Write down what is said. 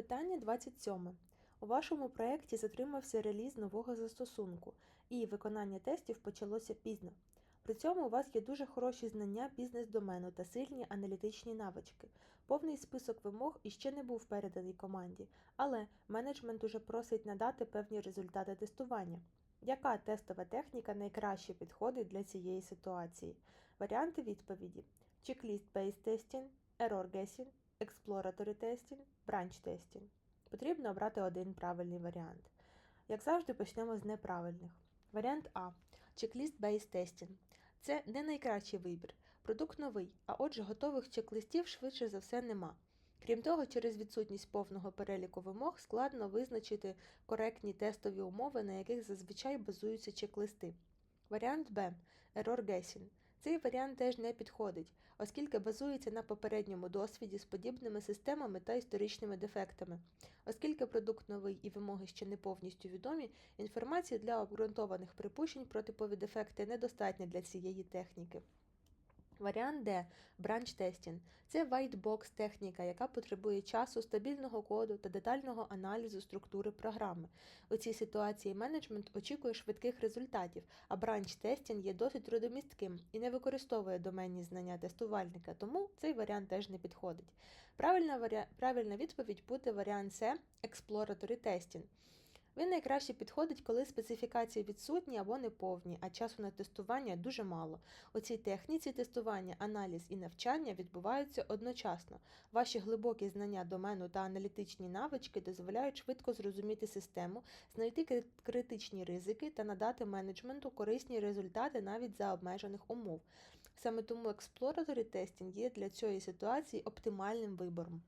Питання 27. У вашому проєкті затримався реліз нового застосунку, і виконання тестів почалося пізно. При цьому у вас є дуже хороші знання бізнес-домену та сильні аналітичні навички. Повний список вимог іще не був переданий команді, але менеджмент уже просить надати певні результати тестування. Яка тестова техніка найкраще підходить для цієї ситуації? Варіанти відповіді: Checklist-based testing, Error guessing, Exploratory testing, Branch testing. Потрібно обрати один правильний варіант. Як завжди, почнемо з неправильних. Варіант А. Checklist-based testing. Це не найкращий вибір. Продукт новий, а отже, готових чек-листів швидше за все нема. Крім того, через відсутність повного переліку вимог складно визначити коректні тестові умови, на яких зазвичай базуються чек-листи. Варіант Б. Error guessing. Цей варіант теж не підходить, оскільки базується на попередньому досвіді з подібними системами та історичними дефектами. Оскільки продукт новий і вимоги ще не повністю відомі, інформації для обґрунтованих припущень про типові дефекти недостатньо для цієї техніки. Варіант Д. Branch Testing. Це white-box техніка, яка потребує часу, стабільного коду та детального аналізу структури програми. У цій ситуації менеджмент очікує швидких результатів, а Branch Testing є досить трудомістким і не використовує доменні знання тестувальника, тому цей варіант теж не підходить. Правильна, варіа... Правильна відповідь буде варіант С Exploratory Testing. Він найкраще підходить, коли специфікації відсутні або неповні, а часу на тестування дуже мало. У цій техніці тестування, аналіз і навчання відбуваються одночасно. Ваші глибокі знання домену та аналітичні навички дозволяють швидко зрозуміти систему, знайти критичні ризики та надати менеджменту корисні результати навіть за обмежених умов. Саме тому Exploratory Testing є для цієї ситуації оптимальним вибором.